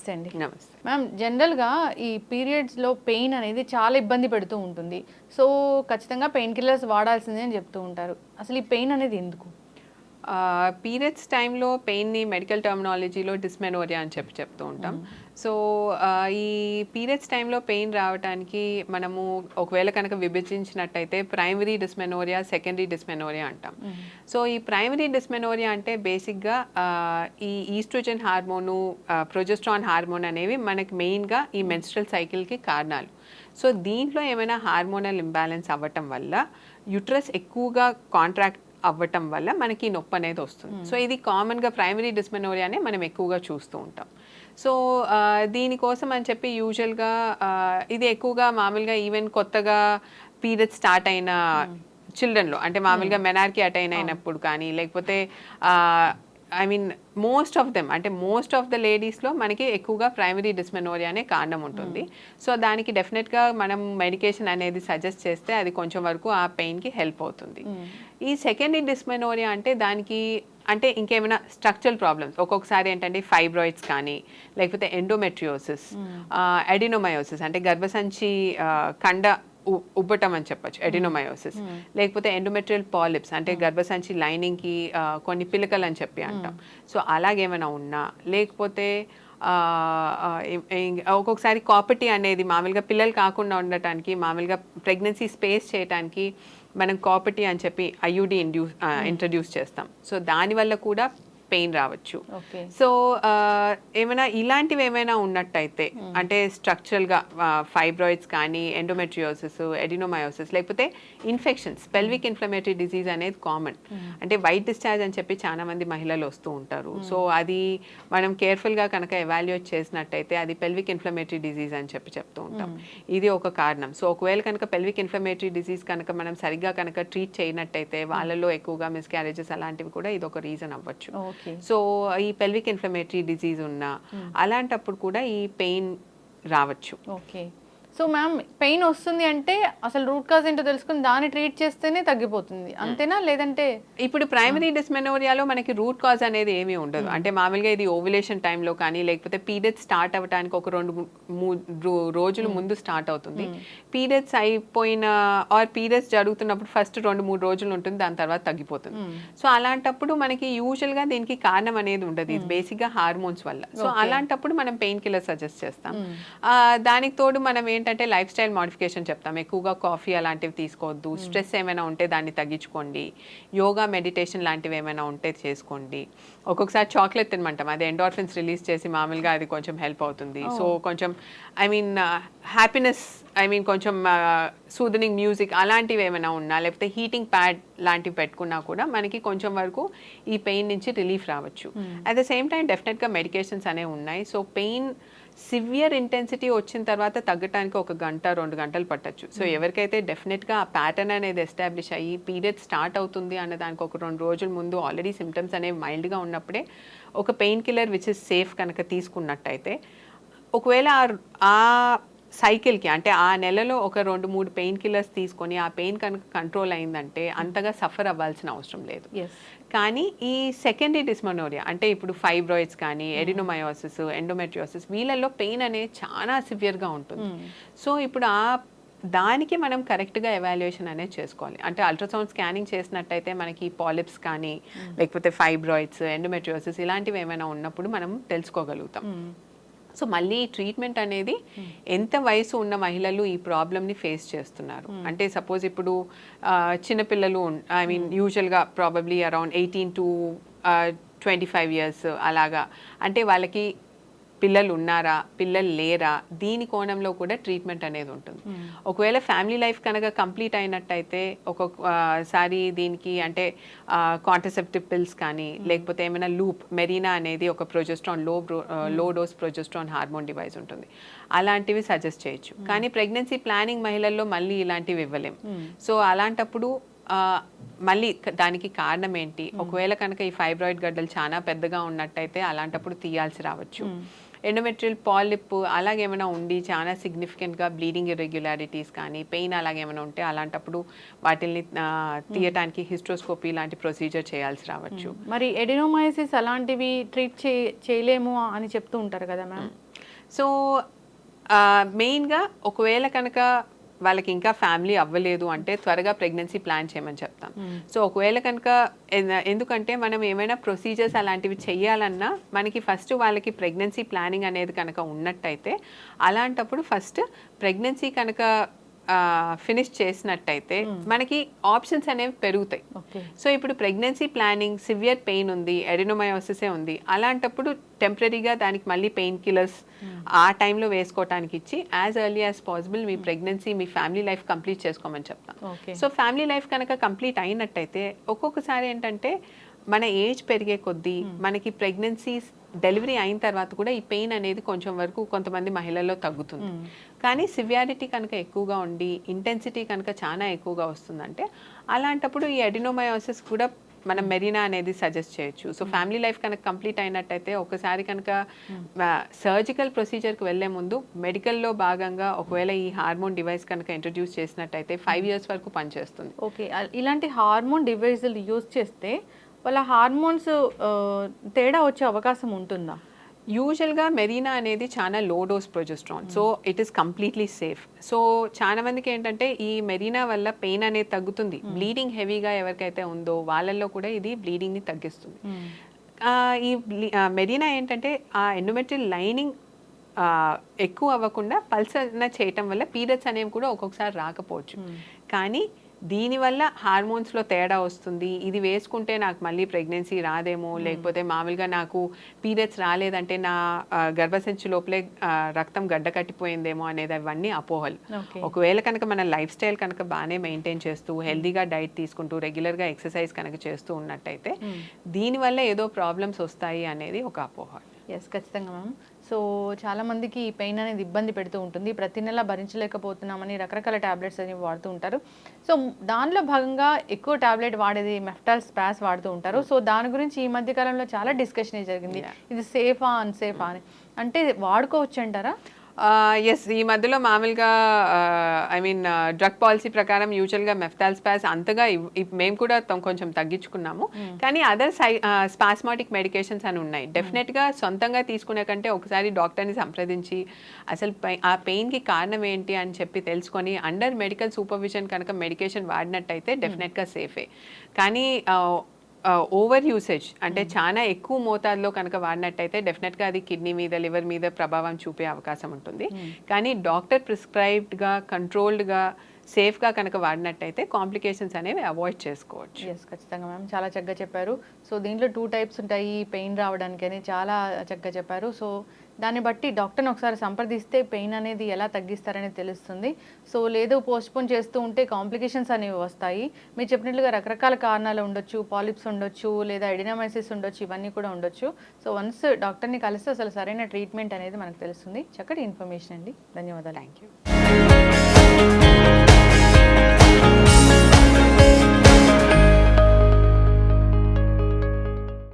నమస్తే అండి. నమస్తే. మ్యామ్ జనరల్గా ఈ పీరియడ్స్లో పెయిన్ అనేది చాలా ఇబ్బంది పెడుతూ ఉంటుంది. సో ఖచ్చితంగా పెయిన్ కిల్లర్స్ వాడాల్సిందే అని చెప్తూ ఉంటారు. అసలు ఈ పెయిన్ అనేది ఎందుకు? పీరియడ్స్ టైంలో పెయిన్ని మెడికల్ టర్మినాలజీలో డిస్మెనోరియా అని చెప్పి చెప్తూ ఉంటాం. సో ఈ పీరియడ్స్ టైంలో పెయిన్ రావడానికి మనము ఒకవేళ కనుక విభజించినట్టయితే ప్రైమరీ డిస్మెనోరియా సెకండరీ డిస్మెనోరియా అంటాం. సో ఈ ప్రైమరీ డిస్మెనోరియా అంటే బేసిక్గా ఈ ఈస్ట్రోజన్ హార్మోను ప్రొజెస్ట్రాన్ హార్మోన్ అనేవి మనకి మెయిన్గా ఈ మెన్స్ట్రల్ సైకిల్కి కారణాలు. సో దీంట్లో ఏమైనా హార్మోనల్ ఇంబ్యాలెన్స్ అవ్వటం వల్ల యుట్రస్ ఎక్కువగా కాంట్రాక్ట్ అవ్వటం వల్ల మనకి నొప్పి అనేది వస్తుంది. సో ఇది కామన్గా ప్రైమరీ డిస్మెనోరియానే మనం ఎక్కువగా చూస్తూ ఉంటాం. సో దీనికోసం అని చెప్పి యూజువల్గా ఇది ఎక్కువగా మామూలుగా ఈవెన్ కొత్తగా పీరియడ్ స్టార్ట్ అయిన చిల్డ్రన్లో అంటే మామూలుగా మెనార్కి అటైన్ అయినప్పుడు కానీ లేకపోతే I mean most of them అంటే మోస్ట్ ఆఫ్ ద లేడీస్లో మనకి ఎక్కువగా ప్రైమరీ డిస్మెనోరియా అనే కారణం ఉంటుంది. సో దానికి డెఫినెట్గా మనం మెడికేషన్ అనేది సజెస్ట్ చేస్తే అది కొంచెం వరకు ఆ పెయిన్కి హెల్ప్ అవుతుంది. ఈ సెకండరీ డిస్మెనోరియా అంటే దానికి అంటే ఇంకేమైనా స్ట్రక్చరల్ ప్రాబ్లమ్స్ ఒక్కొక్కసారి ఏంటంటే ఫైబ్రాయిడ్స్ కానీ లేకపోతే ఎండోమెట్రియోసిస్ ఎడినోమయోసిస్ అంటే గర్భసంచి కండ ఉబ్బటం అని చెప్పొచ్చు ఎడినోమయోసిస్ లేకపోతే ఎండోమెట్రియల్ పాలిప్స్ అంటే గర్భసంచి లైనింగ్కి కొన్ని పిలకలు అని చెప్పి అంటాం. సో అలాగేమైనా ఉన్నా లేకపోతే ఒక్కొక్కసారి కాపర్టీ అనేది మామూలుగా పిల్లలు కాకుండా ఉండటానికి మామూలుగా ప్రెగ్నెన్సీ స్పేస్ చేయడానికి మనం కాపర్టీ అని చెప్పి ఐయుడి ఇండ్యూస్ ఇంట్రడ్యూస్ చేస్తాం. సో దానివల్ల కూడా పెయిన్ రావచ్చు. సో ఏమైనా ఇలాంటివి ఏమైనా ఉన్నట్టయితే అంటే స్ట్రక్చరల్గా ఫైబ్రాయిడ్స్ కానీ ఎండోమెట్రియోసిస్ ఎడినోమయోసిస్ లేకపోతే ఇన్ఫెక్షన్స్ పెల్విక్ ఇన్ఫ్లమేటరీ డిసీజ్ అనేది కామన్. అంటే వైట్ డిశ్చార్జ్ అని చెప్పి చాలా మంది మహిళలు వస్తూ ఉంటారు. సో అది మనం కేర్ఫుల్గా కనుక ఎవాల్యుయేట్ చేసినట్టయితే అది పెల్విక్ ఇన్ఫ్లమేటరీ డిసీజ్ అని చెప్పి చెప్తూ ఉంటాం. ఇది ఒక కారణం. సో ఒకవేళ కనుక పెల్విక్ ఇన్ఫ్లమేటరీ డిసీజ్ కనుక మనం సరిగ్గా కనుక ట్రీట్ చేయనట్టయితే వాళ్ళలో ఎక్కువగా మిస్క్యారేజెస్ అలాంటివి కూడా ఇది ఒక రీజన్ అవ్వచ్చు. సో ఈ పెల్విక్ ఇన్ఫ్లమేటరీ డిసీజ్ ఉన్నా అలాంటప్పుడు కూడా ఈ పెయిన్ రావచ్చు. ఓకే సో మ్యామ్ పెయిన్ వస్తుంది అంటే అసలు రూట్ కాజ్ ఏంటో తెలుసుకుని దాన్ని ట్రీట్ చేస్తేనే తగ్గిపోతుంది. అంతేనా? లేదంటే ఇప్పుడు ప్రైమరీ డిస్మెనోరియాలో మనకి రూట్ కాజ్ అనేది ఏమీ ఉండదు. అంటే మామూలుగా ఇది ఓవులేషన్ టైంలో కానీ లేకపోతే పీరియడ్స్ స్టార్ట్ అవ్వడానికి ఒక రెండు రోజులు ముందు స్టార్ట్ అవుతుంది. పీరియడ్స్ అయిపోయిన ఆర్ పీరియడ్స్ జరుగుతున్నప్పుడు ఫస్ట్ రెండు మూడు రోజులు ఉంటుంది దాని తర్వాత తగ్గిపోతుంది. సో అలాంటప్పుడు మనకి యూజువల్గా దీనికి కారణం అనేది ఉండదు. ఇది బేసిక్గా హార్మోన్స్ వల్ల. సో అలాంటప్పుడు మనం పెయిన్ కిల్లర్ సజెస్ట్ చేస్తాం. దానికి తోడు మనం ఏంటంటే లైఫ్ స్టైల్ మాడిఫికేషన్ చెప్తాం. ఎక్కువగా కాఫీ అలాంటివి తీసుకోవద్దు. స్ట్రెస్ ఏమైనా ఉంటే దాన్ని తగ్గించుకోండి. యోగా మెడిటేషన్ లాంటివి ఏమైనా ఉంటే చేసుకోండి. ఒక్కొక్కసారి చాక్లెట్ తినమంటాం. అది ఎండార్ఫిన్స్ రిలీజ్ చేసి మామూలుగా అది కొంచెం హెల్ప్ అవుతుంది. సో కొంచెం I mean happiness I mean కొంచెం సూదనింగ్ మ్యూజిక్ అలాంటివి ఏమైనా ఉన్నా లేకపోతే హీటింగ్ ప్యాడ్ లాంటివి పెట్టుకున్నా కూడా మనకి కొంచెం వరకు ఈ పెయిన్ నుంచి రిలీఫ్ రావచ్చు. అట్ ద సేమ్ టైం డెఫినెట్గా మెడికేషన్స్ అనేవి ఉన్నాయి. సో పెయిన్ సివియర్ ఇంటెన్సిటీ వచ్చిన తర్వాత తగ్గటానికి ఒక గంట రెండు గంటలు పట్టచ్చు. సో ఎవరికైతే డెఫినెట్గా ఆ ప్యాటర్న్ అనేది ఎస్టాబ్లిష్ అయ్యి పీరియడ్ స్టార్ట్ అవుతుంది అన్న దానికి ఒక రెండు రోజుల ముందు ఆల్రెడీ సిమ్టమ్స్ అనేవి మైల్డ్గా ఉన్నప్పుడే ఒక pain killer which is safe కనుక తీసుకున్నట్టయితే ఒకవేళ ఆ- ఆ సైకిల్కి అంటే ఆ నెలలో ఒక రెండు మూడు పెయిన్ కిల్లర్స్ తీసుకొని ఆ పెయిన్ కనుక కంట్రోల్ అయిందంటే అంతగా సఫర్ అవ్వాల్సిన అవసరం లేదు. కానీ ఈ సెకండరీ డిస్మనోరియా అంటే ఇప్పుడు ఫైబ్రాయిడ్స్ కానీ ఎడినోమయోసిస్ ఎండోమెట్రియోసిస్ వీళ్ళల్లో పెయిన్ అనేది చాలా సివియర్గా ఉంటుంది. సో ఇప్పుడు ఆ దానికి మనం కరెక్ట్గా ఎవాల్యుయేషన్ అనేది చేసుకోవాలి. అంటే అల్ట్రాసౌండ్ స్కానింగ్ చేసినట్టయితే మనకి పాలిప్స్ కానీ లేకపోతే ఫైబ్రాయిడ్స్ ఎండోమెట్రియోసిస్ ఇలాంటివి ఏమైనా ఉన్నప్పుడు మనం తెలుసుకోగలుగుతాం. సో మళ్ళీ ట్రీట్మెంట్ అనేది ఎంత వయసు ఉన్న మహిళలు ఈ ప్రాబ్లమ్ని ఫేస్ చేస్తున్నారు. అంటే సపోజ్ ఇప్పుడు చిన్నపిల్లలు ఐ మీన్ యూజువల్గా probably around eighteen to twenty five years అలాగా. అంటే వాళ్ళకి పిల్లలు ఉన్నారా పిల్లలు లేరా దీని కోణంలో కూడా ట్రీట్మెంట్ అనేది ఉంటుంది. ఒకవేళ ఫ్యామిలీ లైఫ్ కనుక కంప్లీట్ అయినట్టయితే ఒక్కొక్కసారి దీనికి అంటే కాంట్రసెప్టివ్ పిల్స్ కానీ లేకపోతే ఏమైనా లూప్ మెరీనా అనేది ఒక ప్రొజెస్ట్రాన్లో లో డోస్ ప్రొజెస్ట్రాన్ హార్మోన్ డివైస్ ఉంటుంది. అలాంటివి సజెస్ట్ చేయొచ్చు. కానీ ప్రెగ్నెన్సీ ప్లానింగ్ మహిళల్లో మళ్ళీ ఇలాంటివి ఇవ్వలేం. సో అలాంటప్పుడు మళ్ళీ దానికి కారణం ఏంటి? ఒకవేళ కనుక ఈ ఫైబ్రాయిడ్ గడ్డలు చాలా పెద్దగా ఉన్నట్టయితే అలాంటప్పుడు తీయాల్సి రావచ్చు. ఎండోమెట్రియల్ పాలిప్ అలాగేమైనా ఉండి చాలా సిగ్నిఫికెంట్గా బ్లీడింగ్ ఇర్రెగ్యులారిటీస్ కానీ పెయిన్ అలాగేమైనా ఉంటే అలాంటప్పుడు వాటిల్ని తీయటానికి హిస్ట్రోస్కోపీ లాంటి ప్రొసీజర్ చేయాల్సి రావచ్చు. మరి ఎడినోమైసిస్ అలాంటివి ట్రీట్ చే చేయలేము అని చెప్తూ ఉంటారు కదా మ్యామ్? సో మెయిన్గా ఒకవేళ కనుక వాళ్ళకి ఇంకా ఫ్యామిలీ అవ్వలేదు అంటే త్వరగా ప్రెగ్నెన్సీ ప్లాన్ చేయమని చెప్తాం. సో ఒకవేళ కనుక ఎందుకంటే మనం ఏమైనా ప్రొసీజర్స్ అలాంటివి చేయాలన్నా మనకి ఫస్ట్ వాళ్ళకి ప్రెగ్నెన్సీ ప్లానింగ్ అనేది కనుక ఉన్నట్టయితే అలాంటప్పుడు ఫస్ట్ ప్రెగ్నెన్సీ కనుక ఫినిష్ చేసినట్టయితే మనకి ఆప్షన్స్ అనేవి పెరుగుతాయి. సో ఇప్పుడు ప్రెగ్నెన్సీ ప్లానింగ్ సివియర్ పెయిన్ ఉంది ఎడినోమయోసిసే ఉంది అలాంటప్పుడు టెంపరీగా దానికి మళ్ళీ పెయిన్ కిల్లర్స్ ఆ టైంలో వేసుకోవటానికి ఇచ్చి యాజ్ ఎర్లీ యాజ్ పాసిబుల్ మీ ప్రెగ్నెన్సీ మీ ఫ్యామిలీ లైఫ్ కంప్లీట్ చేసుకోమని చెప్తాం. సో ఫ్యామిలీ లైఫ్ కనుక కంప్లీట్ అయినట్టయితే ఒక్కొక్కసారి ఏంటంటే మన ఏజ్ పెరిగే కొద్దీ మనకి ప్రెగ్నెన్సీ డెలివరీ అయిన తర్వాత కూడా ఈ పెయిన్ అనేది కొంచెం వరకు కొంతమంది మహిళల్లో తగ్గుతుంది. కానీ సివియారిటీ కనుక ఎక్కువగా ఉండి ఇంటెన్సిటీ కనుక చాలా ఎక్కువగా వస్తుందంటే అలాంటప్పుడు ఈ ఎడినోమయోసిస్ కూడా మనం మెరీనా అనేది సజెస్ట్ చేయొచ్చు. సో ఫ్యామిలీ లైఫ్ కనుక కంప్లీట్ అయినట్టయితే ఒకసారి కనుక సర్జికల్ ప్రొసీజర్కి వెళ్ళే ముందు మెడికల్లో భాగంగా ఒకవేళ ఈ హార్మోన్ డివైస్ కనుక ఇంట్రడ్యూస్ చేసినట్టయితే ఫైవ్ ఇయర్స్ వరకు పనిచేస్తుంది. ఓకే. ఇలాంటి హార్మోన్ డివైజులు యూజ్ చేస్తే వాళ్ళ హార్మోన్స్ తేడా వచ్చే అవకాశం ఉంటుందా? యూజువల్గా మెరీనా అనేది చాలా low dose progesterone so it is completely safe so చాలా మందికి ఏంటంటే ఈ మెరీనా వల్ల పెయిన్ అనేది తగ్గుతుంది. బ్లీడింగ్ హెవీగా ఎవరికైతే ఉందో వాళ్ళల్లో కూడా ఇది బ్లీడింగ్ని తగ్గిస్తుంది. ఆ, ఈ మెరీనా ఏంటంటే ఆ ఎండోమెట్రియల్ లైనింగ్ ఎక్కువ అవ్వకుండా పల్సన చేయటం వల్ల పీరియడ్స్ అనేవి కూడా ఒక్కొక్కసారి రాకపోవచ్చు. కానీ దీనివల్ల హార్మోన్స్లో తేడా వస్తుంది. ఇది వేసుకుంటే నాకు మళ్ళీ ప్రెగ్నెన్సీ రాదేమో లేకపోతే మామూలుగా నాకు పీరియడ్స్ రాలేదంటే నా గర్భసంచి లోపలే రక్తం గడ్డ కట్టిపోయిందేమో అనేది అవన్నీ అపోహలు. ఒకవేళ కనుక మన లైఫ్ స్టైల్ కనుక బాగానే మెయింటైన్ చేస్తూ హెల్దీగా డైట్ తీసుకుంటూ రెగ్యులర్గా ఎక్సర్సైజ్ కనుక చేస్తూ ఉన్నట్టయితే దీనివల్ల ఏదో ప్రాబ్లమ్స్ వస్తాయి అనేది ఒక అపోహ. ఎస్ ఖచ్చితంగా మ్యామ్ సో చాలా మందికి ఈ పెయిన్ అనేది ఇబ్బంది పెడుతూ ఉంటుంది. ప్రతి నెల భరించలేకపోతున్నామని రకరకాల టాబ్లెట్స్ అనేవి వాడుతూ ఉంటారు. సో దానిలో భాగంగా ఎక్కువ టాబ్లెట్ వాడేది మెఫ్టాల్ స్పాస్ వాడుతూ ఉంటారు. సో దాని గురించి ఈ మధ్య కాలంలో చాలా డిస్కషన్ జరిగింది. ఇది సేఫా అన్సేఫా అని. అంటే వాడుకోవచ్చు అంటారా ఎస్ ఈ మధ్యలో మామూలుగా ఐ మీన్ డ్రగ్ పాలసీ ప్రకారం యూజువల్గా మెఫ్తాల్ స్పాస్ అంతగా మేము కూడా కొంచెం తగ్గించుకున్నాము. కానీ అదర్ సై స్పాస్మాటిక్ మెడికేషన్స్ అని ఉన్నాయి. డెఫినెట్గా సొంతంగా తీసుకునే కంటే ఒకసారి డాక్టర్ని సంప్రదించి అసలు ఆ పెయిన్కి కారణం ఏంటి అని చెప్పి తెలుసుకొని అండర్ మెడికల్ సూపర్విజన్ కనుక మెడికేషన్ వాడినట్టయితే డెఫినెట్గా సేఫే కానీ ఓవర్ యూసేజ్ అంటే చాలా ఎక్కువ మోతాదులో కనుక వాడినట్టయితే డెఫినెట్గా అది కిడ్నీ మీద లివర్ మీద ప్రభావం చూపే అవకాశం ఉంటుంది. కానీ డాక్టర్ ప్రిస్క్రైబ్డ్గా కంట్రోల్డ్గా సేఫ్గా కనుక వాడినట్టయితే కాంప్లికేషన్స్ అనేవి అవాయిడ్ చేసుకోవచ్చు. ఎస్ ఖచ్చితంగా మ్యామ్. చాలా చక్కగా చెప్పారు. సో దీంట్లో టూ టైప్స్ ఉంటాయి పెయిన్ రావడానికి అని చాలా చక్కగా చెప్పారు. సో దాన్ని బట్టి డాక్టర్ని ఒకసారి సంప్రదిస్తే పెయిన్ అనేది ఎలా తగ్గిస్తారనేది తెలుస్తుంది. సో లేదు పోస్ట్పోన్ చేస్తూ ఉంటే కాంప్లికేషన్స్ అనేవి వస్తాయి. మీరు చెప్పినట్లుగా రకరకాల కారణాలు ఉండొచ్చు. పాలిప్స్ ఉండొచ్చు లేదా ఎడినామైసిస్ ఉండొచ్చు ఇవన్నీ కూడా ఉండొచ్చు. సో వన్స్ డాక్టర్ని కలిస్తే అసలు సరైన ట్రీట్మెంట్ అనేది మనకు తెలుస్తుంది. చక్కటి ఇన్ఫర్మేషన్ అండి. ధన్యవాదాలు. Thank you.